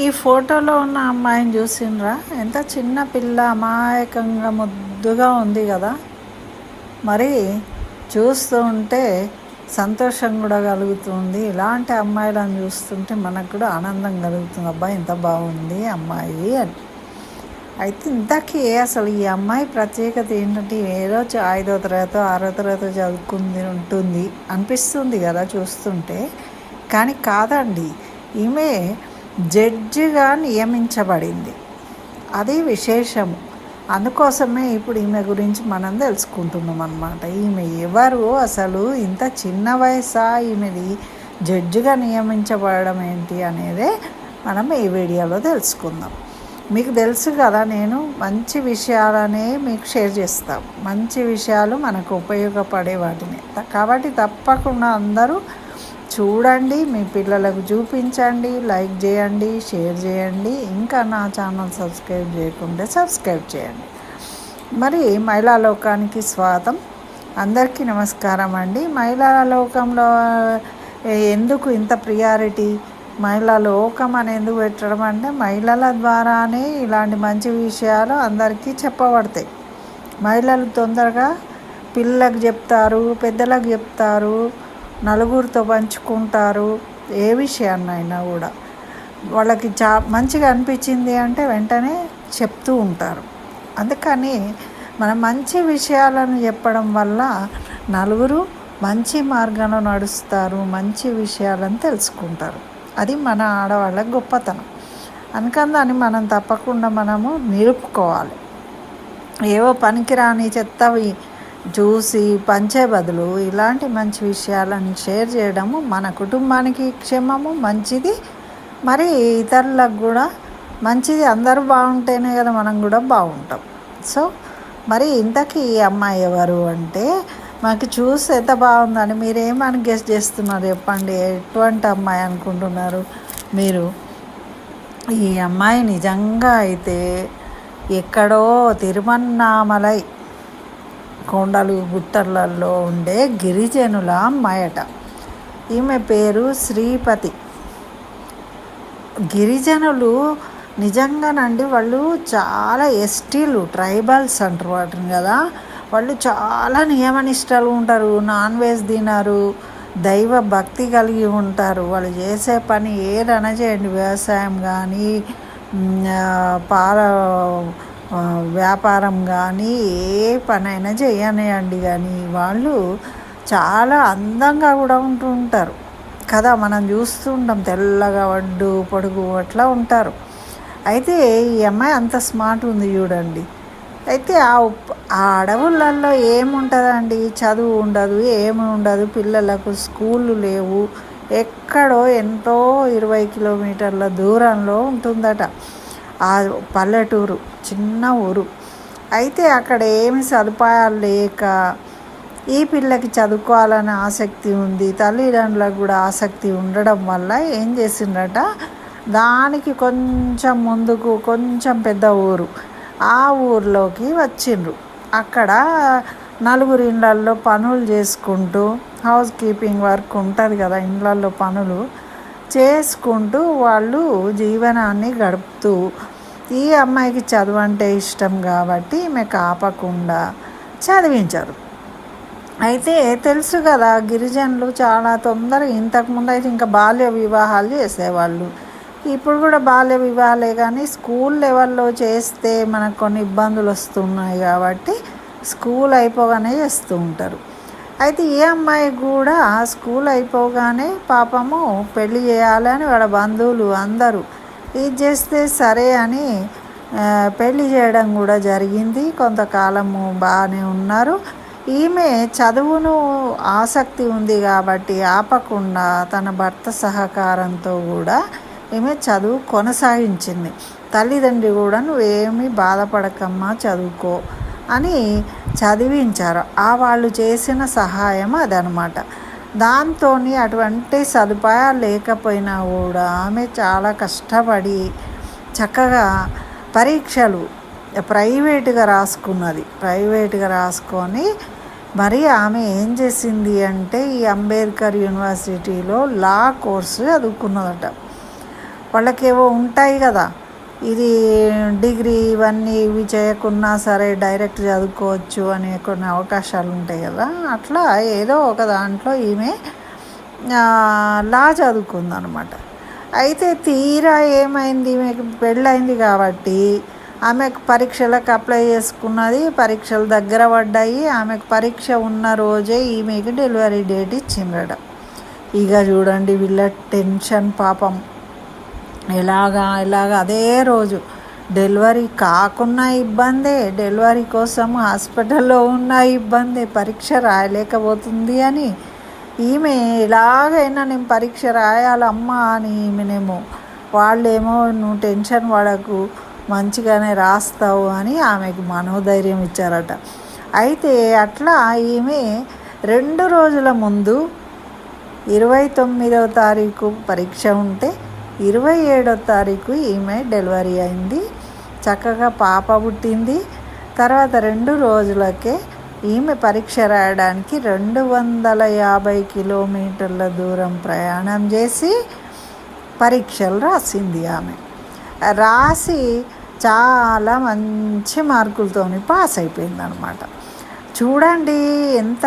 ఈ ఫోటోలో ఉన్న అమ్మాయిని చూసిండ్రా? ఎంత చిన్న పిల్ల అమాయకంగా ముద్దుగా ఉంది కదా. మరి చూస్తూ ఉంటే సంతోషం కూడా కలుగుతుంది. ఇలాంటి అమ్మాయిలను చూస్తుంటే మనకు కూడా ఆనందం కలుగుతుంది. అబ్బాయి ఎంత బాగుంది అమ్మాయి అని. అయితే ఇంతకీ అసలు ఈ అమ్మాయి ప్రత్యేకత ఏంటంటే ఏదో ఐదో తరగతి ఆరో తరగతి చదువుకుంది ఉంటుంది. అనిపిస్తుంది కదా చూస్తుంటే. కానీ కాదండి ఈమె జడ్జిగా నియమించబడింది. అది విశేషము. అందుకోసమే ఇప్పుడు ఈమె గురించి మనం తెలుసుకుంటున్నాం అనమాట ఈమె ఎవరు? అసలు ఇంత చిన్న వయసా? ఈమెది జడ్జిగా నియమించబడడం ఏంటి అనేదే మనం ఈ వీడియోలో తెలుసుకుందాం. మీకు తెలుసు కదా నేను మంచి విషయాలనే మీకు షేర్ చేస్తాం. మంచి విషయాలు మనకు ఉపయోగపడే వాటిని. కాబట్టి తప్పకుండా అందరూ చూడండి మీ పిల్లలకు చూపించండి లైక్ చేయండి షేర్ చేయండి ఇంకా నా ఛానల్ సబ్స్క్రైబ్ చేయకుంటే సబ్స్క్రైబ్ చేయండి. మరి మహిళా లోకానికి స్వాగతం? అందరికీ నమస్కారం అండి. మహిళా లోకంలో ఎందుకు ఇంత ప్రియారిటీ? మహిళా లోకం అని ఎందుకు పెట్టడం అంటే మహిళల ద్వారానే ఇలాంటి మంచి విషయాలు అందరికీ చెప్పబడతాయి. మహిళలు తొందరగా పిల్లలకు చెప్తారు పెద్దలకు చెప్తారు నలుగురితో పంచుకుంటారు ఏ విషయాన్నైనా కూడా. వాళ్ళకి చా మంచిగా అనిపించింది అంటే వెంటనే చెప్తూ ఉంటారు. అందుకని మనం మంచి విషయాలను చెప్పడం వల్ల నలుగురు మంచి మార్గంలో నడుస్తారు మంచి విషయాలను తెలుసుకుంటారు. అది మన ఆడవాళ్ళ గొప్పతనం. అందుకని దాన్ని మనం తప్పకుండా మనము నిలుపుకోవాలి. ఏవో పనికిరాని చెత్తవి చూసి పంచే బదులు ఇలాంటి మంచి విషయాలను షేర్ చేయడము మన కుటుంబానికి క్షేమము మంచిది. మరి ఇతరులకు కూడా మంచిది అందరూ బాగుంటేనే కదా మనం కూడా బాగుంటాం. సో మరి ఇంతకీ ఈ అమ్మాయి ఎవరు అంటే మాకు చూసి ఎంత బాగుందని మీరేమని గెస్ట్ చేస్తున్నారు చెప్పండి. ఎటువంటి అమ్మాయి అనుకుంటున్నారు మీరు? ఈ అమ్మాయి నిజంగా అయితే ఎక్కడో తిరుమన్నామలై కొండలు గుట్టలలో ఉండే గిరిజనుల అమ్మాయట ఈమె పేరు శ్రీపతి. గిరిజనులు నిజంగానండి వాళ్ళు చాలా ఎస్టీలు ట్రైబల్స్ అంటారు వాటిని కదా. వాళ్ళు చాలా నియమనిష్టలు ఉంటారు నాన్ వెజ్ తినరు దైవ భక్తి కలిగి ఉంటారు. వాళ్ళు చేసే పని ఏదైనా చేయండి వ్యవసాయం కానీ పాల వ్యాపారం కానీ ఏ పనైనా చేయనియండి కానీ వాళ్ళు చాలా అందంగా కూడా ఉంటూ ఉంటారు కదా మనం చూస్తుంటాం తెల్లగా వడ్డు పొడుగు అట్లా ఉంటారు. అయితే ఈ అమ్మాయి అంత స్మార్ట్ ఉంది చూడండి అయితే ఆ ఆ అడవులలో ఏముంటుందండి? చదువు ఉండదు ఏమి ఉండదు పిల్లలకు స్కూళ్ళు లేవు ఎక్కడో ఎంతో ఇరవై కిలోమీటర్ల దూరంలో ఉంటుందట. ఆ పల్లెటూరు చిన్న ఊరు. అయితే అక్కడ ఏమి సదుపాయాలు లేక ఈ పిల్లకి చదువుకోవాలని ఆసక్తి ఉంది తల్లిదండ్రులకు కూడా ఆసక్తి ఉండడం వల్ల ఏం చేసిండట దానికి కొంచెం ముందుకు కొంచెం పెద్ద ఊరు ఆ ఊర్లోకి వచ్చిండ్రు. అక్కడ నలుగురు ఇళ్ళల్లో పనులు చేసుకుంటూ హౌస్ కీపింగ్ వర్క్ ఉంటుంది కదా ఇళ్ళల్లో పనులు చేసుకుంటూ వాళ్ళు జీవనాన్ని గడుపుతూ ఈ అమ్మాయికి చదువు అంటే ఇష్టం కాబట్టి ఈమె కాపకుండా చదివించారు. అయితే తెలుసు కదా గిరిజనులు చాలా తొందరగా ఇంతకుముందు అయితే ఇంకా బాల్య వివాహాలు చేసేవాళ్ళు. ఇప్పుడు కూడా బాల్య వివాహాలే కానీ స్కూల్ లెవెల్లో చేస్తే మనకు కొన్ని ఇబ్బందులు వస్తున్నాయి కాబట్టి స్కూల్ అయిపోగానే చేస్తూ ఉంటారు. అయితే ఈ అమ్మాయి కూడా స్కూల్ అయిపోగానే పాపము పెళ్ళి చేయాలని వాళ్ళ బంధువులు అందరూ ఇది చేస్తే సరే అని పెళ్ళి చేయడం కూడా జరిగింది. కొంతకాలము బాగానే ఉన్నారు. ఈమె చదువును ఆసక్తి ఉంది కాబట్టి ఆపకుండా తన భర్త సహకారంతో కూడా ఈమె చదువు కొనసాగించింది. తల్లిదండ్రి కూడా ఏమి బాధపడకమ్మా చదువుకో అని చదివించారు. ఆ వాళ్ళు చేసిన సహాయం అదనమాట. దాంతో అటువంటి సదుపాయాలు లేకపోయినా కూడా ఆమె చాలా కష్టపడి చక్కగా పరీక్షలు ప్రైవేటుగా రాసుకున్నది. ప్రైవేటుగా రాసుకొని మరి ఆమె ఏం చేసింది అంటే ఈ అంబేద్కర్ యూనివర్సిటీలో లా కోర్సు చదువుకున్నదట. వాళ్ళకేవో ఉంటాయి కదా. ఇది డిగ్రీ ఇవన్నీ ఇవి చేయకున్నా సరే డైరెక్ట్ చదువుకోవచ్చు అనే కొన్ని అవకాశాలు ఉంటాయి కదా. అట్లా ఏదో ఒక దాంట్లో ఈమె లా చదువుకుందనమాట అయితే తీరా ఏమైంది? ఈమెకి పెళ్ళైంది కాబట్టి ఆమెకు పరీక్షలకు అప్లై చేసుకున్నది పరీక్షలు దగ్గర పడ్డాయి. ఆమెకు పరీక్ష ఉన్న రోజే ఈమెకి డెలివరీ డేట్ ఇచ్చిండట ఇక చూడండి వీళ్ళ టెన్షన్ పాపం. ఎలాగా ఎలాగ అదే రోజు డెలివరీ కాకున్న ఇబ్బందే డెలివరీ కోసం హాస్పిటల్లో ఉన్న ఇబ్బంది పరీక్ష రాయలేకపోతుంది అని ఈమె ఎలాగైనా నేను పరీక్ష రాయాలమ్మా అని ఈమెనేమో వాళ్ళేమో నువ్వు టెన్షన్ పడకు మంచిగానే రాస్తావు అని ఆమెకు మనోధైర్యం ఇచ్చారట. అయితే అట్లా ఈమె రెండు రోజుల ముందు ఇరవై తొమ్మిదవ తారీఖు పరీక్ష ఉంటే ఇరవై ఏడో తారీఖు ఈమె డెలివరీ అయింది. చక్కగా పాప పుట్టింది. తర్వాత రెండు రోజులకే ఈమె పరీక్ష రాయడానికి రెండు వందల యాభై కిలోమీటర్ల దూరం ప్రయాణం చేసి పరీక్షలు రాసింది ఆమె. రాసి చాలా మంచి మార్కులతో పాస్ అయిపోయింది అనమాట చూడండి ఎంత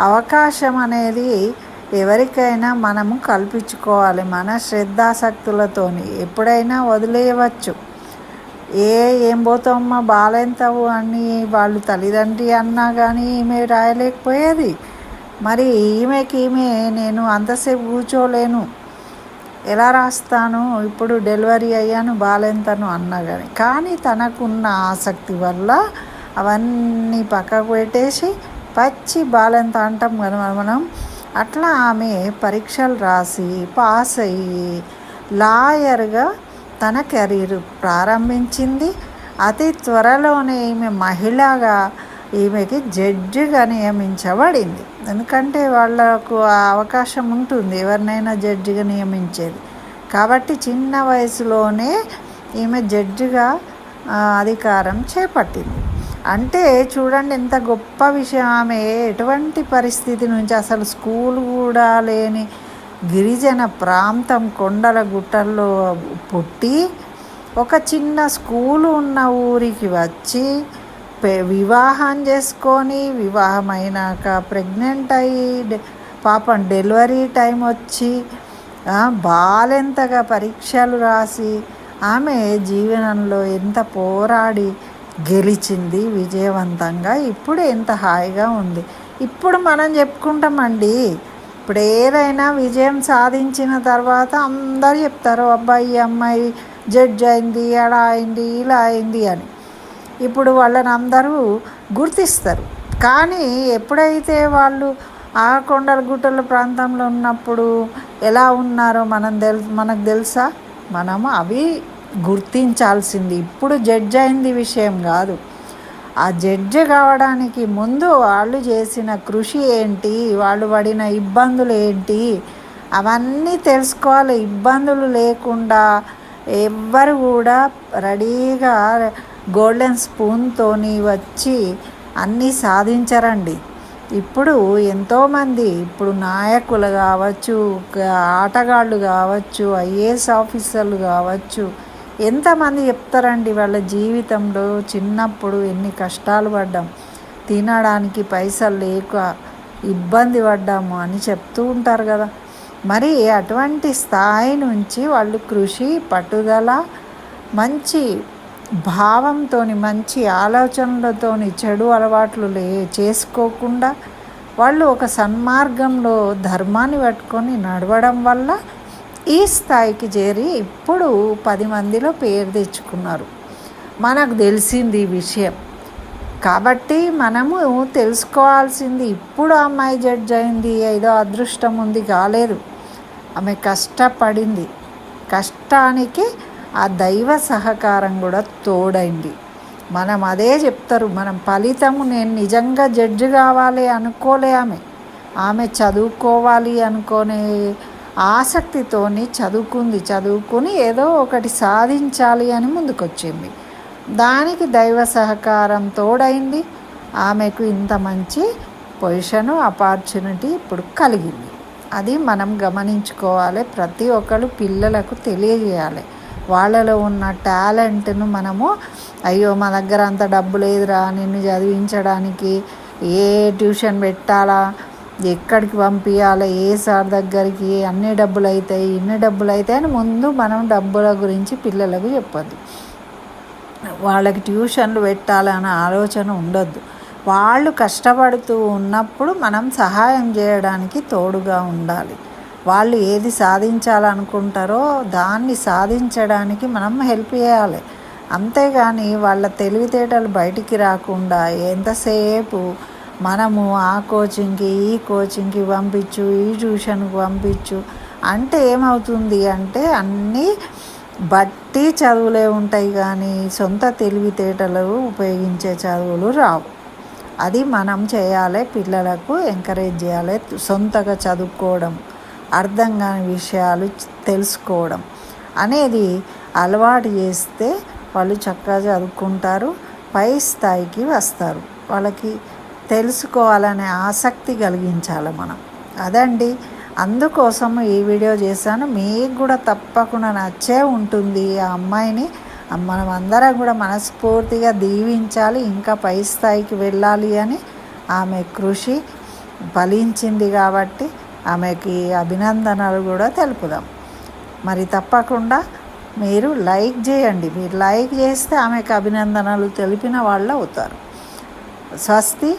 అవకాశం అనేది ఎవరికైనా మనము కల్పించుకోవాలి మన శ్రద్ధాశక్తులతోని. ఎప్పుడైనా వదిలేయవచ్చు. ఏ ఏం పోతామమ్మా బాగాలేంతావు అని వాళ్ళు తల్లిదండ్రి అన్నా కానీ ఈమె రాయలేకపోయేది. మరి ఈమెకి ఈమె నేను అంతసేపు కూర్చోలేను. ఎలా రాస్తాను? ఇప్పుడు డెలివరీ అయ్యాను బాగాలేంతను అన్నా కానీ కానీ తనకున్న ఆసక్తి వల్ల అవన్నీ పక్కకు పెట్టేసి పచ్చి బాలెంత అంటాం కదా మనం. అట్లా ఆమె పరీక్షలు రాసి పాస్ అయ్యి లాయర్గా తన కెరీర్ ప్రారంభించింది. అతి త్వరలోనే ఈమె మహిళగా ఈమెకి జడ్జిగా నియమించబడింది. ఎందుకంటే వాళ్ళకు ఆ అవకాశం ఉంటుంది ఎవరినైనా జడ్జిగా నియమించేది. కాబట్టి చిన్న వయసులోనే ఈమె జడ్జిగా అధికారం చేపట్టింది. అంటే చూడండి ఎంత గొప్ప విషయం. ఆమె ఎటువంటి పరిస్థితి నుంచి అసలు స్కూల్ కూడా లేని గిరిజన ప్రాంతం కొండల గుట్టల్లో పుట్టి ఒక చిన్న స్కూలు ఉన్న ఊరికి వచ్చి వివాహం చేసుకొని వివాహం అయినాక ప్రెగ్నెంట్ అయ్యి డె- పాపం డెలివరీ టైం వచ్చి బాలెంతగా పరీక్షలు రాసి ఆమె జీవనంలో ఎంత పోరాడి గెలిచింది విజయవంతంగా. ఇప్పుడు ఎంత హాయిగా ఉంది. ఇప్పుడు మనం చెప్పుకుంటామండి ఇప్పుడు ఏదైనా విజయం సాధించిన తర్వాత అందరు చెప్తారు అబ్బాయి అమ్మాయి జడ్జ్ అయింది అలా అయింది ఇలా అయింది అని. ఇప్పుడు వాళ్ళని అందరూ గుర్తిస్తారు. కానీ ఎప్పుడైతే వాళ్ళు ఆ కొండల గుట్టల ప్రాంతంలో ఉన్నప్పుడు ఎలా ఉన్నారో మనం తెల్ మనకు తెలుసా? మనం అవి గుర్తించాల్సింది. ఇప్పుడు జడ్జ్ అయింది విషయం కాదు. ఆ జడ్జ్ కావడానికి ముందు వాళ్ళు చేసిన కృషి ఏంటి? వాళ్ళు పడిన ఇబ్బందులు ఏంటి? అవన్నీ తెలుసుకోవాలి. ఇబ్బందులు లేకుండా ఎవ్వరు కూడా రెడీగా గోల్డెన్ స్పూన్తోని వచ్చి అన్నీ సాధించరండి. ఇప్పుడు ఎంతోమంది ఇప్పుడు నాయకులు కావచ్చు ఆటగాళ్ళు కావచ్చు ఐఏఎస్ ఆఫీసర్లు కావచ్చు ఎంతమంది చెప్తారండి వాళ్ళ జీవితంలో చిన్నప్పుడు ఎన్ని కష్టాలు పడ్డాం. తినడానికి పైసలు లేక ఇబ్బంది పడ్డాము అని చెప్తూ ఉంటారు కదా. మరి అటువంటి స్థాయి నుంచి వాళ్ళు కృషి పట్టుదల మంచి భావంతో మంచి ఆలోచనలతోని చెడు అలవాట్లు లే చేసుకోకుండా వాళ్ళు ఒక సన్మార్గంలో ధర్మాన్ని పట్టుకొని నడవడం వల్ల ఈ స్థాయికి చేరి ఇప్పుడు పది మందిలో పేరు తెచ్చుకున్నారు. మనకు తెలిసింది ఈ విషయం. కాబట్టి మనము తెలుసుకోవాల్సింది ఇప్పుడు అమ్మాయి జడ్జ్ అయింది ఏదో అదృష్టం ఉంది కాలేదు. ఆమె కష్టపడింది. కష్టానికి ఆ దైవ సహకారం కూడా తోడైంది. మనం అదే చెప్తారు మనం ఫలితము నేను నిజంగా జడ్జి కావాలి అనుకోలే ఆమె. ఆమె చదువుకోవాలి అనుకోనే ఆసక్తితోని చదువుకుంది చదువుకుని ఏదో ఒకటి సాధించాలి అని ముందుకొచ్చింది. దానికి దైవ సహకారం తోడైంది. ఆమెకు ఇంత మంచి పొజిషను ఆపర్చునిటీ ఇప్పుడు కలిగింది. అది మనం గమనించుకోవాలి. ప్రతి ఒక్కరు పిల్లలకు తెలియజేయాలి. వాళ్ళలో ఉన్న టాలెంట్ను మనము అయ్యో మా దగ్గర అంత డబ్బు లేదురా నిన్ను చదివించడానికి ఏ ట్యూషన్ పెట్టాలా ఎక్కడికి పంపించాలి ఏ సార్ దగ్గరికి అన్ని డబ్బులు అవుతాయి ఇన్ని డబ్బులు అవుతాయి అని ముందు మనం డబ్బుల గురించి పిల్లలకు చెప్పొద్దు. వాళ్ళకి ట్యూషన్లు పెట్టాలనే ఆలోచన ఉండొద్దు. వాళ్ళు కష్టపడుతూ ఉన్నప్పుడు మనం సహాయం చేయడానికి తోడుగా ఉండాలి. వాళ్ళు ఏది సాధించాలనుకుంటారో దాన్ని సాధించడానికి మనం హెల్ప్ చేయాలి. అంతేగాని వాళ్ళ తెలివితేటలు బయటికి రాకుండా ఎంతసేపు మనము ఆ కోచింగ్కి ఈ కోచింగ్కి పంపించు ఈ ట్యూషన్కి పంపించు. అంటే ఏమవుతుంది అంటే అన్నీ బట్టి చదువులే ఉంటాయి కానీ సొంత తెలివితేటలు ఉపయోగించే చదువులు రావు. అది మనం చేయాలి పిల్లలకు ఎంకరేజ్ చేయాలి సొంతగా చదువుకోవడం అర్థం కాని విషయాలు తెలుసుకోవడం అనేది అలవాటు చేస్తే వాళ్ళు చక్కగా చదువుకుంటారు పై స్థాయికి వస్తారు. వాళ్ళకి తెలుసుకోవాలనే ఆసక్తి కలిగించాలి మనం. అదండి. అందుకోసం ఈ వీడియో చేశాను. మీకు కూడా తప్పకుండా నచ్చే ఉంటుంది ఆ అమ్మాయిని. మనం అందరం కూడా మనస్ఫూర్తిగా దీవించాలి. ఇంకా పై స్థాయికి వెళ్ళాలి అని ఆమె కృషి ఫలించింది కాబట్టి ఆమెకి అభినందనలు కూడా తెలుపుదాం. మరి తప్పకుండా మీరు లైక్ చేయండి. మీరు లైక్ చేస్తే ఆమెకు అభినందనలు తెలిపిన వాళ్ళు అవుతారు. స్వస్తి